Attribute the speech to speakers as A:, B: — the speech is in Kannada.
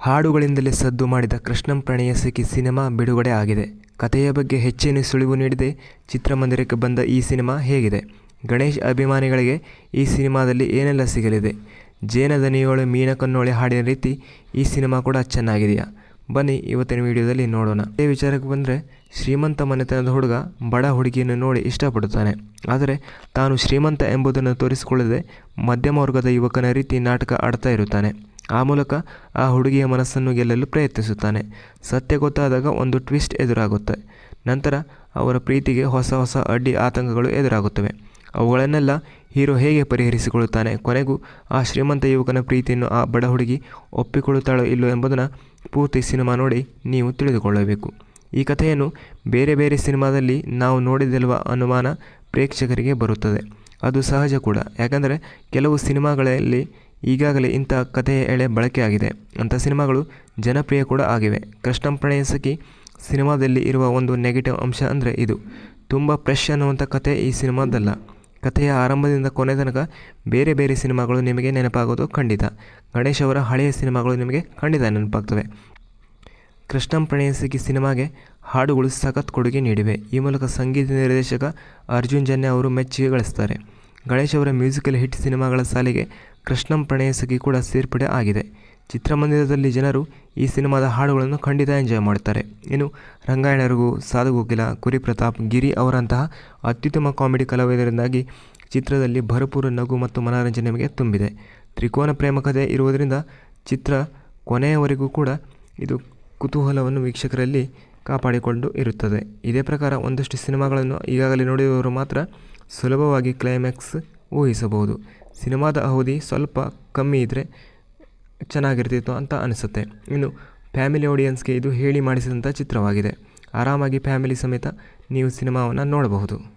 A: ಹಾಡುಗಳಿಂದಲೇ ಸದ್ದು ಮಾಡಿದ ಕೃಷ್ಣಂ ಪ್ರಣಯಸಖಿ ಸಿನಿಮಾ ಬಿಡುಗಡೆ ಆಗಿದೆ. ಕಥೆಯ ಬಗ್ಗೆ ಹೆಚ್ಚೇನು ಸುಳಿವು ನೀಡದೆ ಚಿತ್ರಮಂದಿರಕ್ಕೆ ಬಂದ ಈ ಸಿನಿಮಾ ಹೇಗಿದೆ? ಗಣೇಶ್ ಅಭಿಮಾನಿಗಳಿಗೆ ಈ ಸಿನಿಮಾದಲ್ಲಿ ಏನೆಲ್ಲ ಸಿಗಲಿದೆ? ಜೇನ ದನಿಯೋಳೆ ಮೀನ ಕನ್ನೋಳೆ ಹಾಡಿನ ರೀತಿ ಈ ಸಿನಿಮಾ ಕೂಡ ಚೆನ್ನಾಗಿದೆಯಾ? ಬನ್ನಿ ಇವತ್ತಿನ ವಿಡಿಯೋದಲ್ಲಿ ನೋಡೋಣ. ಇದೇ ವಿಚಾರಕ್ಕೆ ಬಂದರೆ ಶ್ರೀಮಂತ ಮನೆತನದ ಹುಡುಗ ಬಡ ಹುಡುಗಿಯನ್ನು ನೋಡಿ ಇಷ್ಟಪಡುತ್ತಾನೆ. ಆದರೆ ತಾನು ಶ್ರೀಮಂತ ಎಂಬುದನ್ನು ತೋರಿಸಿಕೊಳ್ಳದೆ ಮಧ್ಯಮ ವರ್ಗದ ಯುವಕನ ರೀತಿ ನಾಟಕ ಆಡ್ತಾ ಇರುತ್ತಾನೆ. ಆ ಮೂಲಕ ಆ ಹುಡುಗಿಯ ಮನಸ್ಸನ್ನು ಗೆಲ್ಲಲು ಪ್ರಯತ್ನಿಸುತ್ತಾನೆ. ಸತ್ಯ ಗೊತ್ತಾದಾಗ ಒಂದು ಟ್ವಿಸ್ಟ್ ಎದುರಾಗುತ್ತೆ. ನಂತರ ಅವರ ಪ್ರೀತಿಗೆ ಹೊಸ ಹೊಸ ಅಡ್ಡಿ ಆತಂಕಗಳು ಎದುರಾಗುತ್ತವೆ. ಅವುಗಳನ್ನೆಲ್ಲ ಹೀರೋ ಹೇಗೆ ಪರಿಹರಿಸಿಕೊಳ್ಳುತ್ತಾನೆ? ಕೊನೆಗೂ ಆ ಶ್ರೀಮಂತ ಯುವಕನ ಪ್ರೀತಿಯನ್ನು ಆ ಬಡ ಹುಡುಗಿ ಒಪ್ಪಿಕೊಳ್ಳುತ್ತಾಳೋ ಇಲ್ಲೋ ಎಂಬುದನ್ನು ಪೂರ್ತಿ ಸಿನಿಮಾ ನೋಡಿ ನೀವು ತಿಳಿದುಕೊಳ್ಳಬೇಕು. ಈ ಕಥೆಯನ್ನು ಬೇರೆ ಬೇರೆ ಸಿನಿಮಾದಲ್ಲಿ ನಾವು ನೋಡಿದಲ್ವ ಅನುಮಾನ ಪ್ರೇಕ್ಷಕರಿಗೆ ಬರುತ್ತದೆ. ಅದು ಸಹಜ ಕೂಡ. ಯಾಕಂದರೆ ಕೆಲವು ಸಿನಿಮಾಗಳಲ್ಲಿ ಈಗಾಗಲೇ ಇಂಥ ಕಥೆಯ ಎಳೆ ಬಳಕೆಯಾಗಿದೆ ಅಂಥ ಸಿನಿಮಾಗಳು ಜನಪ್ರಿಯ ಕೂಡ ಆಗಿವೆ. ಕೃಷ್ಣಂ ಪ್ರಣಯಸಖಿ ಸಿನಿಮಾದಲ್ಲಿ ಇರುವ ಒಂದು ನೆಗೆಟಿವ್ ಅಂಶ ಅಂದರೆ ಇದು. ತುಂಬ ಫ್ರೆಶ್ ಅನ್ನುವಂಥ ಕಥೆ ಈ ಸಿನಿಮಾದಲ್ಲ. ಕಥೆಯ ಆರಂಭದಿಂದ ಕೊನೆ ತನಕ ಬೇರೆ ಬೇರೆ ಸಿನಿಮಾಗಳು ನಿಮಗೆ ನೆನಪಾಗೋದು ಖಂಡಿತ. ಗಣೇಶ್ ಅವರ ಹಳೆಯ ಸಿನಿಮಾಗಳು ನಿಮಗೆ ಖಂಡಿತ ನೆನಪಾಗ್ತವೆ. ಕೃಷ್ಣಂ ಪ್ರಣಯಸಖಿ ಸಿನಿಮಾಗೆ ಹಾಡುಗಳು ಸಖತ್ ಕೊಡುಗೆ ನೀಡಿವೆ. ಈ ಮೂಲಕ ಸಂಗೀತ ನಿರ್ದೇಶಕ ಅರ್ಜುನ್ ಜನ್ಯ ಅವರು ಮೆಚ್ಚುಗೆ ಗಳಿಸ್ತಾರೆ. ಗಣೇಶ್ ಅವರ ಮ್ಯೂಸಿಕಲ್ ಹಿಟ್ ಸಿನಿಮಾಗಳ ಸಾಲಿಗೆ ಕೃಷ್ಣಂ ಪ್ರಣಯಸಖಿ ಕೂಡ ಸೇರ್ಪಡೆ ಆಗಿದೆ. ಚಿತ್ರಮಂದಿರದಲ್ಲಿ ಜನರು ಈ ಸಿನಿಮಾದ ಹಾಡುಗಳನ್ನು ಖಂಡಿತ ಎಂಜಾಯ್ ಮಾಡ್ತಾರೆ ಇನ್ನು ರಂಗಾಯಣರಿಗೂ ಸಾಧುಗೋಕಿಲ ಕುರಿ ಪ್ರತಾಪ್ ಗಿರಿ ಅವರಂತಹ ಅತ್ಯುತ್ತಮ ಕಾಮಿಡಿ ಕಲಾವಿದರಿಂದಾಗಿ ಚಿತ್ರದಲ್ಲಿ ಭರಪೂರ ನಗು ಮತ್ತು ಮನೋರಂಜನೆ ನಿಮಗೆ ತುಂಬಿದೆ. ತ್ರಿಕೋನ ಪ್ರೇಮ ಕಥೆ ಇರುವುದರಿಂದ ಚಿತ್ರ ಕೊನೆಯವರೆಗೂ ಕೂಡ ಇದು ಕುತೂಹಲವನ್ನು ವೀಕ್ಷಕರಲ್ಲಿ ಕಾಪಾಡಿಕೊಂಡು ಇರುತ್ತದೆ. ಇದೇ ಪ್ರಕಾರ ಒಂದಷ್ಟು ಸಿನಿಮಾಗಳನ್ನು ಈಗಾಗಲೇ ನೋಡಿದವರು ಮಾತ್ರ ಸುಲಭವಾಗಿ ಕ್ಲೈಮ್ಯಾಕ್ಸ್ ಊಹಿಸಬಹುದು. ಸಿನಿಮಾದ ಅವಧಿ ಸ್ವಲ್ಪ ಕಮ್ಮಿ ಇದ್ದರೆ ಚೆನ್ನಾಗಿರ್ತಿತ್ತು ಅಂತ ಅನಿಸುತ್ತೆ. ಇನ್ನು ಫ್ಯಾಮಿಲಿ ಆಡಿಯನ್ಸ್ಗೆ ಇದು ಹೇಳಿ ಮಾಡಿಸಿದಂಥ ಚಿತ್ರವಾಗಿದೆ. ಆರಾಮಾಗಿ ಫ್ಯಾಮಿಲಿ ಸಮೇತ ನೀವು ಸಿನಿಮಾವನ್ನು ನೋಡಬಹುದು.